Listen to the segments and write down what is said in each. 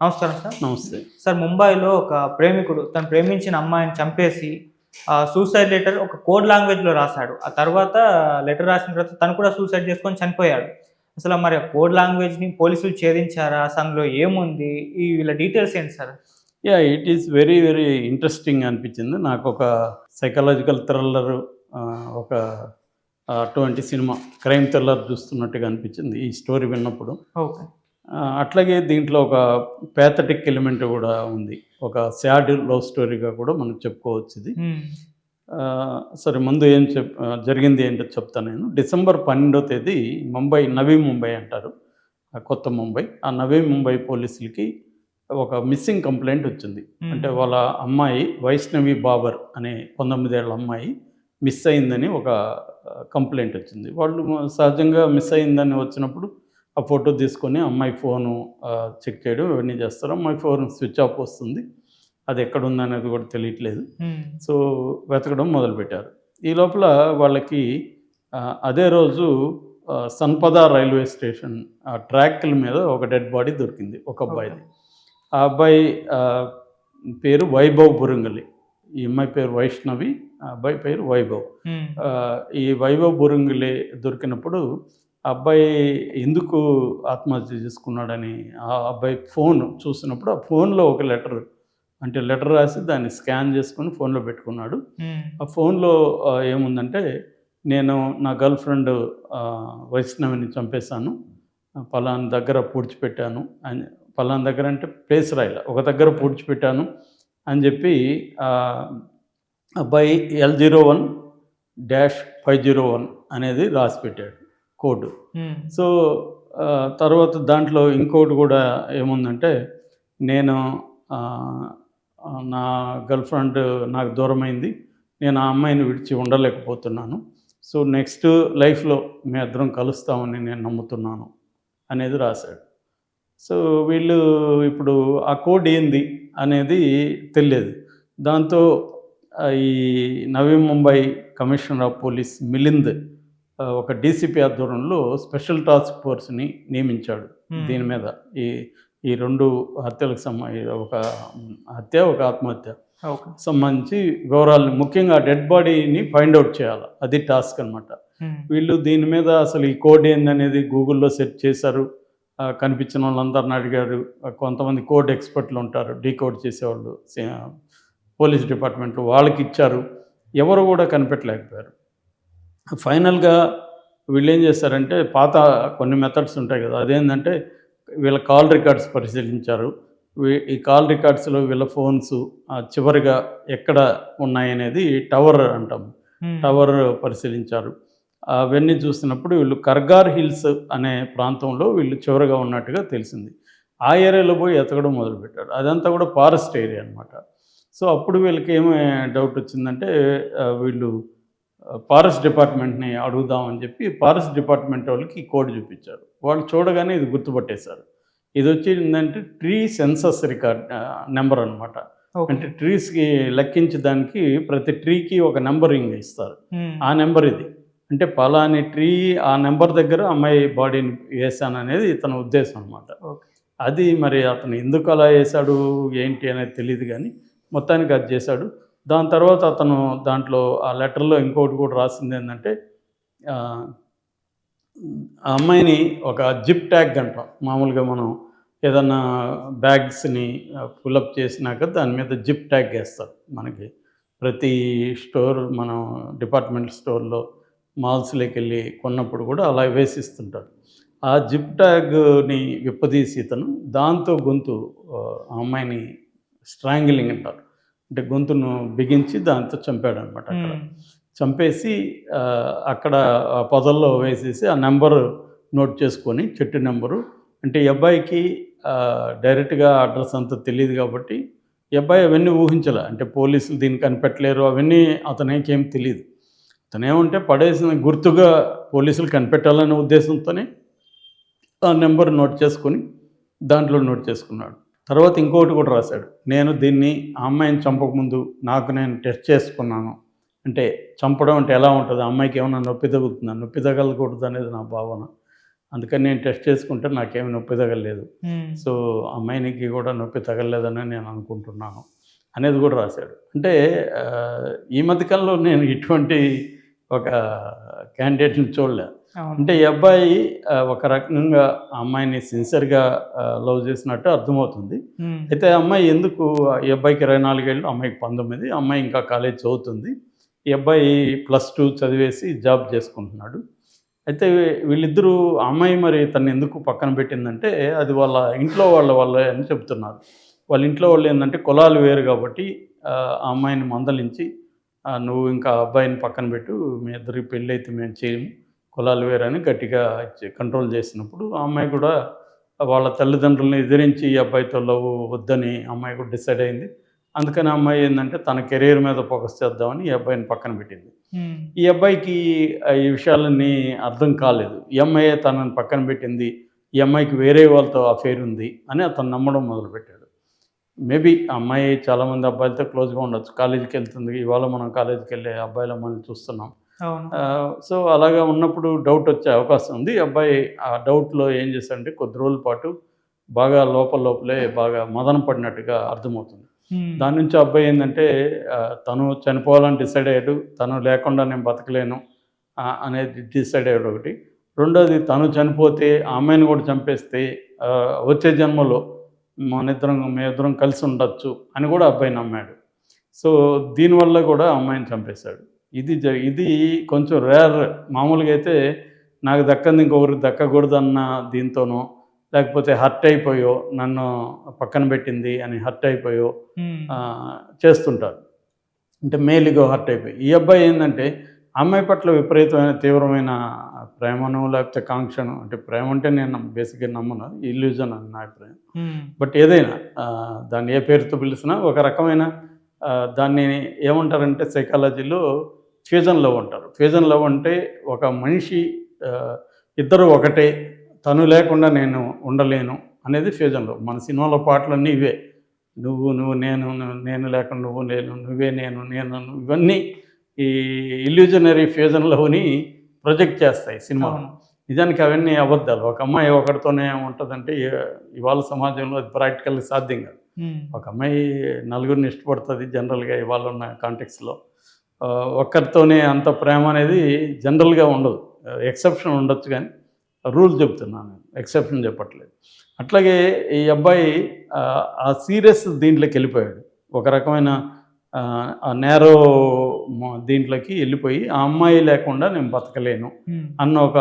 నమస్కారం సార్. నమస్తే. సార్ ముంబైలో ఒక ప్రేమికుడు తను ప్రేమించిన అమ్మాయిని చంపేసి సూసైడ్ లెటర్ ఒక కోడ్ లాంగ్వేజ్లో రాశాడు. ఆ తర్వాత లెటర్ రాసిన తర్వాత తను కూడా సూసైడ్ చేసుకొని చనిపోయాడు. అసలు మరి ఆ కోడ్ లాంగ్వేజ్ని పోలీసులు ఛేదించారా? అసలు అందులో ఏముంది? ఈ వీళ్ళ డీటెయిల్స్ ఏంటి sir? Yeah it is very very interesting అనిపించింది. నాకు ఒక సైకలాజికల్ థ్రిల్లర్ ఒక అటువంటి సినిమా క్రైమ్ థ్రిల్లర్ చూస్తున్నట్టుగా అనిపించింది. ఈ స్టోరీ విన్నప్పుడు. ఓకే. అట్లాగే దీంట్లో ఒక పేథటిక్ ఎలిమెంట్ కూడా ఉంది. ఒక సాడ్ లవ్ స్టోరీగా కూడా మనం చెప్పుకోవచ్చు ఇది. సరే ముందు ఏం చెప్ జరిగింది ఏంటో చెప్తాను నేను. డిసెంబర్ పన్నెండో తేదీ ముంబై నవీ ముంబై అంటారు. కొత్త ముంబై. ఆ నవీ ముంబై పోలీసులకి ఒక మిస్సింగ్ కంప్లైంట్ వచ్చింది. అంటే వాళ్ళ అమ్మాయి వైష్ణవి బాబర్ అనే పంతొమ్మిదేళ్ళ అమ్మాయి మిస్ అయిందని ఒక కంప్లైంట్ వచ్చింది. వాళ్ళు సహజంగా మిస్ అయిందని వచ్చినప్పుడు ఆ ఫోటో తీసుకొని అమ్మాయి ఫోను చెక్ చేయడం ఇవన్నీ చేస్తారు. అమ్మాయి ఫోన్ స్విచ్ ఆఫ్ వస్తుంది. అది ఎక్కడ ఉందనేది కూడా తెలియట్లేదు. సో వెతకడం మొదలుపెట్టారు. ఈ లోపల వాళ్ళకి అదే రోజు సన్పద రైల్వే స్టేషన్ ఆ ట్రాక్ల మీద ఒక డెడ్ బాడీ దొరికింది ఒక అబ్బాయిది. ఆ అబ్బాయి పేరు వైభవ్ బురంగలి. ఈ అమ్మాయి పేరు వైష్ణవి ఆ అబ్బాయి పేరు వైభవ్. ఈ వైభవ్ బురంగిలే దొరికినప్పుడు అబ్బాయి ఎందుకు ఆత్మహత్య చేసుకున్నాడని ఆ అబ్బాయి ఫోన్ చూసినప్పుడు ఆ ఫోన్లో ఒక లెటర్ అంటే లెటర్ రాసి దాన్ని స్కాన్ చేసుకొని ఫోన్లో పెట్టుకున్నాడు. ఆ ఫోన్లో ఏముందంటే నేను నా గర్ల్ ఫ్రెండ్ వైష్ణవిని చంపేశాను. పలానా దగ్గర పూడ్చిపెట్టాను. అని పలానా దగ్గర అంటే ప్లేస్ రాయాల ఒక దగ్గర పూడ్చిపెట్టాను అని చెప్పి అబ్బాయి L zero one dash five zero one అనేది రాసి పెట్టాడు కోడ్. సో తర్వాత దాంట్లో ఇంకోటి కూడా ఏముందంటే నేను నా గర్ల్ ఫ్రెండ్ నాకు దూరమైంది. నేను ఆ అమ్మాయిని విడిచి ఉండలేకపోతున్నాను. సో నెక్స్ట్ లైఫ్లో మీ ఇద్దరం కలుస్తామని నేను నమ్ముతున్నాను అనేది రాశాడు. సో వీళ్ళు ఇప్పుడు ఆ కోడ్ ఏంది అనేది తెలియదు. దాంతో ఈ Navi Mumbai commissioner of police Milind ఒక డీసీపీ ఆధ్వర్యంలో స్పెషల్ టాస్క్ ఫోర్స్ని నియమించాడు. దీని మీద ఈ ఈ రెండు హత్యలకు సంబంధించి ఒక హత్య ఒక ఆత్మహత్య సంబంధించి వివరాలని ముఖ్యంగా డెడ్ బాడీని ఫైండ్ అవుట్ చేయాలి. అది టాస్క్ అనమాట వీళ్ళు దీని మీద అసలు ఈ కోడ్ ఏందనేది గూగుల్లో సెర్చ్ చేశారు. కనిపించిన వాళ్ళందరిని అడిగారు. కొంతమంది కోడ్ ఎక్స్పర్ట్లు ఉంటారు. డీకోడ్ చేసేవాళ్ళు. పోలీస్ డిపార్ట్మెంట్ వాళ్ళకి ఇచ్చారు. ఎవరు కూడా కనిపెట్టలేకపోయారు. ఫైనల్గా వీళ్ళు ఏం చేస్తారంటే పాత కొన్ని మెథడ్స్ ఉంటాయి కదా అదేంటంటే వీళ్ళ కాల్ రికార్డ్స్ పరిశీలించారు. ఈ కాల్ రికార్డ్స్లో వీళ్ళ ఫోన్స్ చివరిగా ఎక్కడ ఉన్నాయనేది టవర్ అంటాం. టవర్ పరిశీలించారు. అవన్నీ చూసినప్పుడు వీళ్ళు కర్గార్ హిల్స్ అనే ప్రాంతంలో వీళ్ళు చివరిగా ఉన్నట్టుగా తెలిసింది. ఆ ఏరియాలో పోయి ఎతకడం మొదలుపెట్టాడు అదంతా కూడా ఫారెస్ట్ ఏరియా అనమాట సో అప్పుడు వీళ్ళకి ఏమి డౌట్ వచ్చిందంటే వీళ్ళు ఫారెస్ట్ డిపార్ట్మెంట్ని అడుగుదామని చెప్పి ఫారెస్ట్ డిపార్ట్మెంట్ వాళ్ళకి కోడ్ చూపించారు. వాళ్ళు చూడగానే ఇది గుర్తుపట్టేశారు. ఇది వచ్చి ఏంటంటే ట్రీ సెన్సస్ రికార్డ్ నెంబర్ అనమాట అంటే ట్రీస్కి లెక్కించడానికి ప్రతి ట్రీకి ఒక నెంబరింగ్ ఇస్తారు. ఆ నెంబర్ ఇది. అంటే పలాని ట్రీ ఆ నెంబర్ దగ్గర అమ్మాయి బాడీని వేసాను అనేది ఇతని ఉద్దేశం అనమాట అది మరి అతను ఎందుకు అలా వేశాడు ఏంటి అనేది తెలియదు కానీ మొత్తానికి అది చేశాడు. దాని తర్వాత అతను దాంట్లో ఆ లెటర్లో ఇంకోటి కూడా రాసింది ఏంటంటే ఆ, అమ్మాయిని ఒక జిప్ ట్యాగ్ అంటాం. మామూలుగా మనం ఏదన్నా బ్యాగ్స్ని ఫుల్అప్ చేసినాక దాని మీద జిప్ ట్యాగ్ వేస్తారు మనకి. ప్రతి స్టోర్ మనం డిపార్ట్మెంట్ స్టోర్లో మాల్స్లోకి వెళ్ళి కొన్నప్పుడు కూడా అలా వేసిస్తుంటారు ఆ జిప్ ట్యాగ్ని విప్పదీసి ఇతను దాంతో గొంతు ఆ అమ్మాయిని స్ట్రాంగిలింగ్ అంటారు. అంటే గొంతును బిగించి దాంతో చంపాడు అనమాట అక్కడ చంపేసి అక్కడ పొదల్లో వేసేసి ఆ నెంబర్ నోట్ చేసుకొని చెట్టు నెంబరు. అంటే ఈ అబ్బాయికి డైరెక్ట్గా అడ్రస్ అంతా తెలియదు కాబట్టి ఈ అబ్బాయి అవన్నీ ఊహించలే. అంటే పోలీసులు దీన్ని కనిపెట్టలేరు అవన్నీ అతనేకేం తెలియదు అతనేమంటే పడేసిన గుర్తుగా పోలీసులు కనిపెట్టాలనే ఉద్దేశంతోనే ఆ నెంబర్ నోట్ చేసుకొని దాంట్లో నోట్ చేసుకున్నాడు. తర్వాత ఇంకోటి కూడా రాశాడు. నేను దీన్ని ఆ అమ్మాయిని చంపకముందు నాకు నేను టెస్ట్ చేసుకున్నాను. అంటే చంపడం అంటే ఎలా ఉంటుంది? అమ్మాయికి ఏమైనా నొప్పి తగులుతుందా? నొప్పి తగలకూడదు అనేది నా భావన. అందుకని నేను టెస్ట్ చేసుకుంటే నాకేమి నొప్పి తగలేదు ఉమ్, సో అమ్మాయినికి కూడా నొప్పి తగలలేదని నేను అనుకుంటున్నాను. అనేది కూడా రాశాడు. అంటే ఈ మధ్యకాలంలో నేను ఇటువంటి ఒక క్యాండిడేట్ని చూడలే. అంటే ఈ అబ్బాయి ఒక రకంగా ఆ అమ్మాయిని సిన్సియర్గా లవ్ చేసినట్టు అర్థమవుతుంది. అయితే ఆ అమ్మాయి ఎందుకు ఈ అబ్బాయికి ఇరవై నాలుగేళ్ళు అమ్మాయికి పంతొమ్మిది అమ్మాయి ఇంకా కాలేజ్ చదువుతుంది. ఈ అబ్బాయి ప్లస్ టూ చదివేసి జాబ్ చేసుకుంటున్నాడు. అయితే వీళ్ళిద్దరూ అమ్మాయి మరి తను ఎందుకు పక్కన పెట్టిందంటే అది వాళ్ళ ఇంట్లో వాళ్ళ వాళ్ళ అని చెప్తున్నారు. వాళ్ళ ఇంట్లో వాళ్ళు ఏంటంటే కులాలు వేరు కాబట్టి ఆ అమ్మాయిని మందలించి "ఆ, నువ్వు ఇంకా అబ్బాయిని పక్కన పెట్టు మీ ఇద్దరికి పెళ్ళి అయితే మేము చేయము. కులాలు వేరు అని గట్టిగా కంట్రోల్ చేసినప్పుడు ఆ అమ్మాయి కూడా వాళ్ళ తల్లిదండ్రులను ఎదిరించి ఈ అబ్బాయితో లవ్ వద్దని అమ్మాయి కూడా డిసైడ్ అయింది. అందుకని అమ్మాయి ఏంటంటే తన కెరీర్ మీద ఫోకస్ చేద్దామని ఈ అబ్బాయిని పక్కన పెట్టింది. ఈ అబ్బాయికి ఈ విషయాలన్నీ అర్థం కాలేదు. ఈ అమ్మాయి తనని పక్కన పెట్టింది ఈ అమ్మాయికి వేరే వాళ్ళతో అఫేర్ ఉంది అని అతను నమ్మడం మొదలుపెట్టాడు. మేబీ ఆ అమ్మాయి చాలామంది అబ్బాయిలతో క్లోజ్గా ఉండొచ్చు. కాలేజీకి వెళ్తుంది. ఇవాళ మనం కాలేజీకి వెళ్ళే అబ్బాయిల మనం చూస్తున్నాం. సో అలాగా ఉన్నప్పుడు డౌట్ వచ్చే అవకాశం ఉంది. అబ్బాయి ఆ డౌట్లో ఏం చేశాడంటే కొద్ది రోజుల పాటు బాగా లోపల లోపలే బాగా మదన పడినట్టుగా అర్థమవుతుంది. దాని నుంచి అబ్బాయి ఏంటంటే తను చనిపోవాలని డిసైడ్ అయ్యాడు. తను లేకుండా నేను బతకలేను అనేది డిసైడ్ అయ్యాడు ఒకటి. రెండోది తను చనిపోతే ఆ అమ్మాయిని కూడా చంపేస్తే వచ్చే జన్మలో మన ఇద్దరం మేమిద్దరం కలిసి ఉండొచ్చు అని కూడా అబ్బాయి నమ్మాడు. సో దీనివల్ల కూడా అమ్మాయిని చంపేశాడు. ఇది జ ఇది కొంచెం రేర్ మామూలుగా అయితే నాకు దక్కంది ఇంకొకరికి దక్కకూడదన్న దీంతోనో లేకపోతే హర్ట్ అయిపోయో నన్ను పక్కన పెట్టింది అని హర్ట్ అయిపోయో చేస్తుంటారు. అంటే మేలుగా హర్ట్ అయిపోయి. ఈ అబ్బాయి ఏంటంటే అమ్మాయి పట్ల విపరీతమైన తీవ్రమైన ప్రేమను లేకపోతే కాంక్షను అంటే ప్రేమ అంటే నేను బేసిక్గా నమ్మను ఇల్యూజన్ అని నా అభిప్రాయం. బట్ ఏదైనా దాన్ని ఏ పేరుతో పిలిచినా ఒక రకమైన దాన్ని ఏమంటారంటే సైకాలజీలో ఫ్యూజన్ లవ్ అంటారు. ఫ్యూజన్ లవ్ అంటే ఒక మనిషి ఇద్దరు ఒకటే తను లేకుండా నేను ఉండలేను అనేది ఫ్యూజన్ లవ్. మన సినిమాలో పాటలన్నీ ఇవే. నువ్వు నువ్వు నేను నేను లేకుండా నువ్వు నేను నువ్వే నేను నేను ఇవన్నీ ఈ ఇల్యూజనరీ ఫ్యూజన్ లవ్ని ప్రొజెక్ట్ చేస్తాయి సినిమా నిజానికి అవన్నీ అబద్ధాలు. ఒక అమ్మాయి ఒకరితోనే ఉంటుందంటే ఇవాళ సమాజంలో అది ప్రాక్టికల్గా సాధ్యం కాదు. ఒక అమ్మాయి నలుగురిని ఇష్టపడుతుంది జనరల్గా ఇవాళ ఉన్న కాంటెక్స్లో ఒక్కరితోనే అంత ప్రేమ అనేది జనరల్గా ఉండదు. ఎక్సెప్షన్ ఉండొచ్చు కానీ రూల్ చెప్తున్నాను ఎక్సెప్షన్ చెప్పట్లేదు. అట్లాగే ఈ అబ్బాయి ఆ, సీరియస్ దీంట్లోకి వెళ్ళిపోయాడు. ఒక రకమైన నేరో దీంట్లోకి వెళ్ళిపోయి ఆ అమ్మాయి లేకుండా నేను బతకలేను అన్న ఒక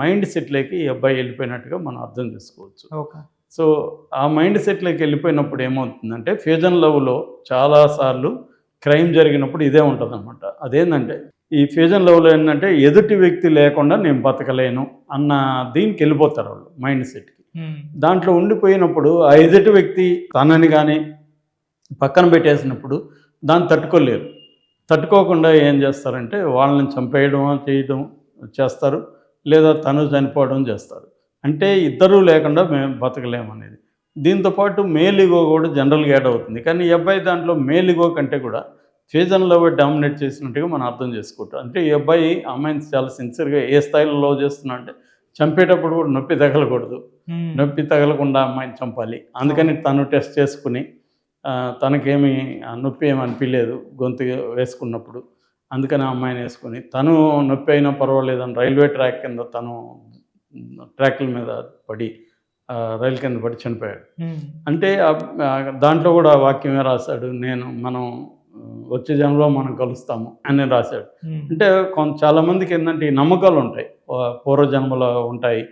మైండ్ సెట్లోకి ఈ అబ్బాయి వెళ్ళిపోయినట్టుగా మనం అర్థం చేసుకోవచ్చు. సో ఆ మైండ్ సెట్లోకి వెళ్ళిపోయినప్పుడు ఏమవుతుందంటే ఫ్యూజన్ లవ్లో చాలాసార్లు క్రైమ్ జరిగినప్పుడు ఇదే ఉంటుంది అనమాట అదేంటంటే ఈ ఫ్యూజన్ లవ్లో ఏంటంటే ఎదుటి వ్యక్తి లేకుండా నేను బతకలేను అన్న దీనికి వెళ్ళిపోతారు వాళ్ళు మైండ్ సెట్కి. దాంట్లో ఉండిపోయినప్పుడు ఆ ఎదుటి వ్యక్తి తనని కానీ పక్కన పెట్టేసినప్పుడు దాన్ని తట్టుకోలేరు. తట్టుకోకుండా ఏం చేస్తారంటే వాళ్ళని చంపేయడం చేయడం చేస్తారు. లేదా తను చనిపోవడం చేస్తారు. అంటే ఇద్దరూ లేకుండా మేము బతకలేము అనేది. దీంతోపాటు మేలిగో కూడా జనరల్గా యాడ్ అవుతుంది. కానీ ఈ అబ్బాయి దాంట్లో మేలిగో కంటే కూడా ఫ్యూజన్ లవ్ డామినేట్ చేసినట్టుగా మనం అర్థం చేసుకుంటాం. అంటే ఈ అబ్బాయి అమ్మాయిని చాలా సిన్సియర్గా ఏ స్థాయిలో లవ్ చేస్తున్నా అంటే చంపేటప్పుడు కూడా నొప్పి తగలకూడదు. నొప్పి తగలకుండా అమ్మాయిని చంపాలి. అందుకని తను టెస్ట్ చేసుకుని తనకేమి ఆ నొప్పి ఏమి అనిపించలేదు గొంతు వేసుకున్నప్పుడు. అందుకని ఆ అమ్మాయిని వేసుకొని. తను నొప్పి అయినా పర్వాలేదని రైల్వే ట్రాక్ కింద తను ట్రాక్ల మీద పడి రైలు కింద పడి చనిపోయాడు. అంటే దాంట్లో కూడా వాక్యమే రాశాడు నేను మనం వచ్చే జన్మలో మనం కలుస్తాము అని రాశాడు. అంటే కొంత చాలామందికి ఏంటంటే నమ్మకాలు ఉంటాయి. పూర్వజన్మలో ఉంటాయి.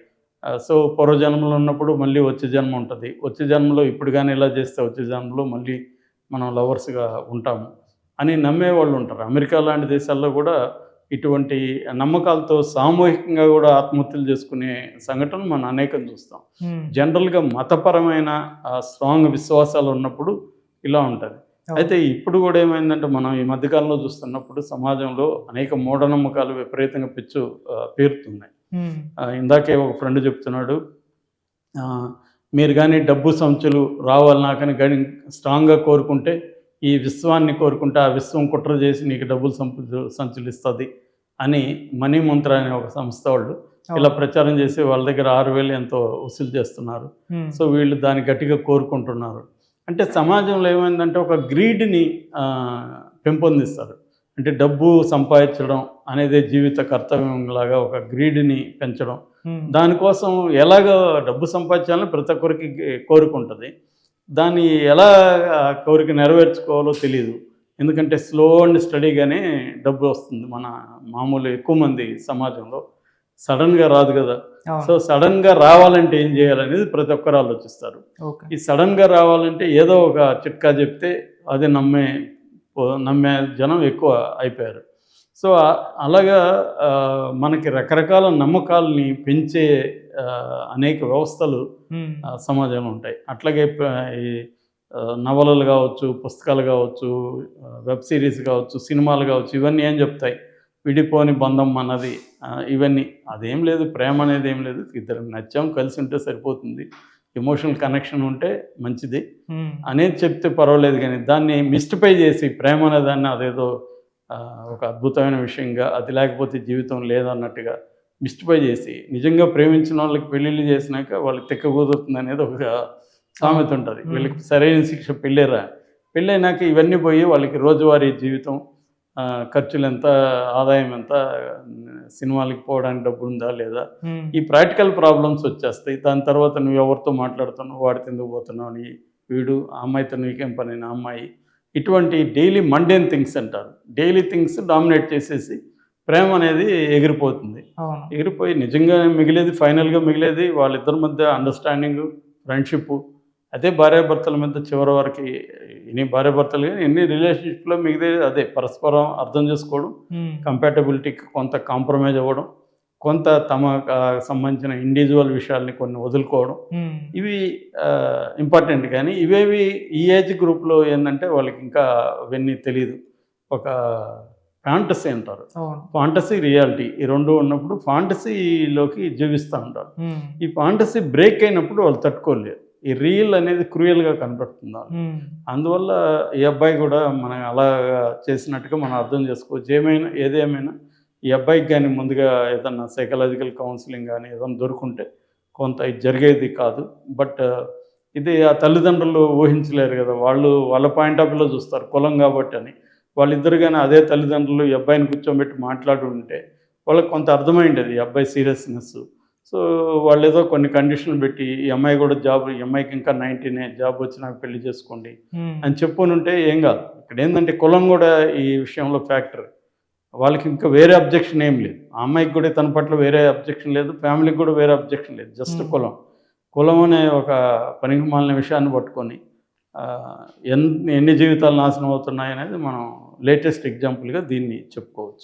సో పూర్వజన్మలో ఉన్నప్పుడు మళ్ళీ వచ్చే జన్మ ఉంటుంది. వచ్చే జన్మలో ఇప్పుడు కానీ ఇలా చేస్తే వచ్చే జన్మలో మళ్ళీ మనం లవర్స్గా ఉంటాము అని నమ్మే వాళ్ళు ఉంటారు. అమెరికా లాంటి దేశాల్లో కూడా ఇటువంటి నమ్మకాలతో సామూహికంగా కూడా ఆత్మహత్యలు చేసుకునే సంఘటనలు మనం అనేకం చూస్తాం. జనరల్గా మతపరమైన స్ట్రాంగ్ విశ్వాసాలు ఉన్నప్పుడు ఇలా ఉంటుంది. అయితే ఇప్పుడు కూడా ఏమైందంటే మనం ఈ మధ్యకాలంలో చూస్తున్నప్పుడు సమాజంలో అనేక మూఢనమ్మకాలు విపరీతంగా పెచ్చు పేరుతున్నాయి. ఇందాకే ఒక ఫ్రెండ్ చెప్తున్నాడు మీరు కానీ డబ్బు సంచులు రావాలి నాకని కానీ స్ట్రాంగ్గా కోరుకుంటే ఈ విశ్వాన్ని కోరుకుంటే ఆ విశ్వం కుట్ర చేసి నీకు డబ్బులు సంపు సంచులు ఇస్తుంది అని మనీ మంత్ర అనే ఒక సంస్థ వాళ్ళు ఇలా ప్రచారం చేసి వాళ్ళ దగ్గర ఆరు వేలు ఎంతో వసూలు చేస్తున్నారు. సో వీళ్ళు దాన్ని గట్టిగా కోరుకుంటున్నారు. అంటే సమాజంలో ఏమైందంటే ఒక గ్రీడ్ని పెంపొందిస్తారు. అంటే డబ్బు సంపాదించడం అనేది జీవిత కర్తవ్యంలాగా ఒక గ్రీడ్ని పెంచడం. దానికోసం ఎలాగ డబ్బు సంపాదించాలని ప్రతి ఒక్కరికి కోరుకుంటుంది. దాన్ని ఎలా కోరిక నెరవేర్చుకోవాలో తెలియదు ఎందుకంటే స్లో అండ్ స్టడీగానే డబ్బు వస్తుంది మన మామూలు ఎక్కువ మంది సమాజంలో. సడన్గా రాదు కదా. సో సడన్గా రావాలంటే ఏం చేయాలనేది ప్రతి ఒక్కరు ఆలోచిస్తారు. ఈ సడన్గా రావాలంటే ఏదో ఒక చిట్కా చెప్తే అది నమ్మే నమ్మే జనం ఎక్కువ అయిపోయారు. సో అలాగా మనకి రకరకాల నమ్మకాలని పెంచే అనేక వ్యవస్థలు సమాజంలో ఉంటాయి. అట్లాగే ఈ నవలలు కావచ్చు పుస్తకాలు కావచ్చు వెబ్ సిరీస్ కావచ్చు సినిమాలు కావచ్చు ఇవన్నీ ఏం చెప్తాయి? విడిపోని బంధం అన్నది ఇవన్నీ. అదేం లేదు ప్రేమ అనేది ఏం లేదు. ఇద్దరు నచ్చాం కలిసి ఉంటే సరిపోతుంది. ఎమోషనల్ కనెక్షన్ ఉంటే మంచిది. ఉమ్, అనేది చెప్తే పర్వాలేదు కానీ దాన్ని మిస్టిఫై చేసి ప్రేమ అనే దాన్ని అదేదో ఒక అద్భుతమైన విషయంగా అది లేకపోతే జీవితం లేదన్నట్టుగా మిస్టిఫై చేసి నిజంగా ప్రేమించిన వాళ్ళకి పెళ్ళిళ్ళు చేసినాక వాళ్ళకి తెక్క కుదురుతుంది అనేది ఒక సామెత ఉంటుంది. Hmm. వీళ్ళకి సరైన శిక్ష పెళ్ళేరా? పెళ్ళైనాక ఇవన్నీ పోయి వాళ్ళకి రోజువారీ జీవితం ఖర్చులు ఎంత ఆదాయం ఎంత సినిమాలకి పోవడానికి డబ్బు ఉందా లేదా ఈ ప్రాక్టికల్ ప్రాబ్లమ్స్ వచ్చేస్తాయి. దాని తర్వాత నువ్వు ఎవరితో మాట్లాడుతున్నావు వాడితో ఎందుకు పోతున్నావు అని వీడు ఆ అమ్మాయితో నీకేం పని అమ్మాయి. ఇటువంటి డైలీ మండేన్ థింగ్స్ అంటారు. డైలీ థింగ్స్ డామినేట్ చేసేసి ప్రేమ అనేది ఎగిరిపోతుంది. ఎగిరిపోయి నిజంగా మిగిలేది ఫైనల్గా మిగిలేది వాళ్ళిద్దరి మధ్య అండర్స్టాండింగ్ ఫ్రెండ్షిప్ అదే భార్యాభర్తల మధ్య చివరి వరకు ఎన్ని భార్యాభర్తలు కానీ ఎన్ని రిలేషన్షిప్లో మిగిలేదు అదే పరస్పరం అర్థం చేసుకోవడం కంపాటబిలిటీకి కొంత కాంప్రమైజ్ అవ్వడం కొంత తమ సంబంధించిన ఇండివిజువల్ విషయాల్ని కొన్ని వదులుకోవడం. ఉమ్, ఇవి ఇంపార్టెంట్ కానీ ఇవేవి ఈ ఏజ్ గ్రూప్లో ఏంటంటే వాళ్ళకి ఇంకా అవన్నీ తెలియదు ఒక ఫ్యాంటసీ అంటారు. ఫాంటసీ రియాలిటీ ఈ రెండు ఉన్నప్పుడు ఫాంటసీలోకి జీవిస్తూ ఉంటారు. ఉమ్, ఈ ఫాంటసీ బ్రేక్ అయినప్పుడు వాళ్ళు తట్టుకోలేరు. ఈ రియల్ అనేది క్రూయల్గా కనపడుతుంది? అందువల్ల ఈ అబ్బాయి కూడా మనం అలా చేసినట్టుగా మనం అర్థం చేసుకోవచ్చు ఏమైనా ఏదేమైనా ఈ అబ్బాయికి కానీ ముందుగా ఏదన్నా సైకలాజికల్ కౌన్సిలింగ్ కానీ ఏదైనా దొరుకుంటే కొంత ఇది జరిగేది కాదు. బట్ ఇది ఆ తల్లిదండ్రులు ఊహించలేరు కదా వాళ్ళు వాళ్ళ పాయింట్ ఆఫ్ వ్యూలో చూస్తారు కులం కాబట్టి అని. వాళ్ళిద్దరు కానీ అదే తల్లిదండ్రులు ఈ అబ్బాయిని కూర్చోబెట్టి మాట్లాడి ఉంటే వాళ్ళకి కొంత అర్థమైండేది ఈ అబ్బాయి సీరియస్నెస్. సో వాళ్ళు ఏదో కొన్ని కండిషన్లు పెట్టి ఈ అమ్మాయి కూడా జాబ్ ఈ అమ్మాయికి ఇంకా నైన్టీనే జాబ్ వచ్చి నాకు పెళ్ళి చేసుకోండి అని చెప్పునుంటే ఏం కాదు. ఇక్కడ ఏంటంటే కులం కూడా ఈ విషయంలో ఫ్యాక్టర్. వాళ్ళకి ఇంకా వేరే అబ్జెక్షన్ ఏం లేదు. ఆ అమ్మాయికి కూడా తన పట్ల వేరే అబ్జెక్షన్ లేదు ఫ్యామిలీకి కూడా వేరే అబ్జెక్షన్ లేదు జస్ట్. కులం. కులం అనే ఒక పనికి మాలిన విషయాన్ని పట్టుకొని ఆ, ఎన్ ఎన్ని జీవితాలు నాశనం అవుతున్నాయి అనేది మనం లేటెస్ట్ ఎగ్జాంపుల్గా దీన్ని చెప్పుకోవచ్చు.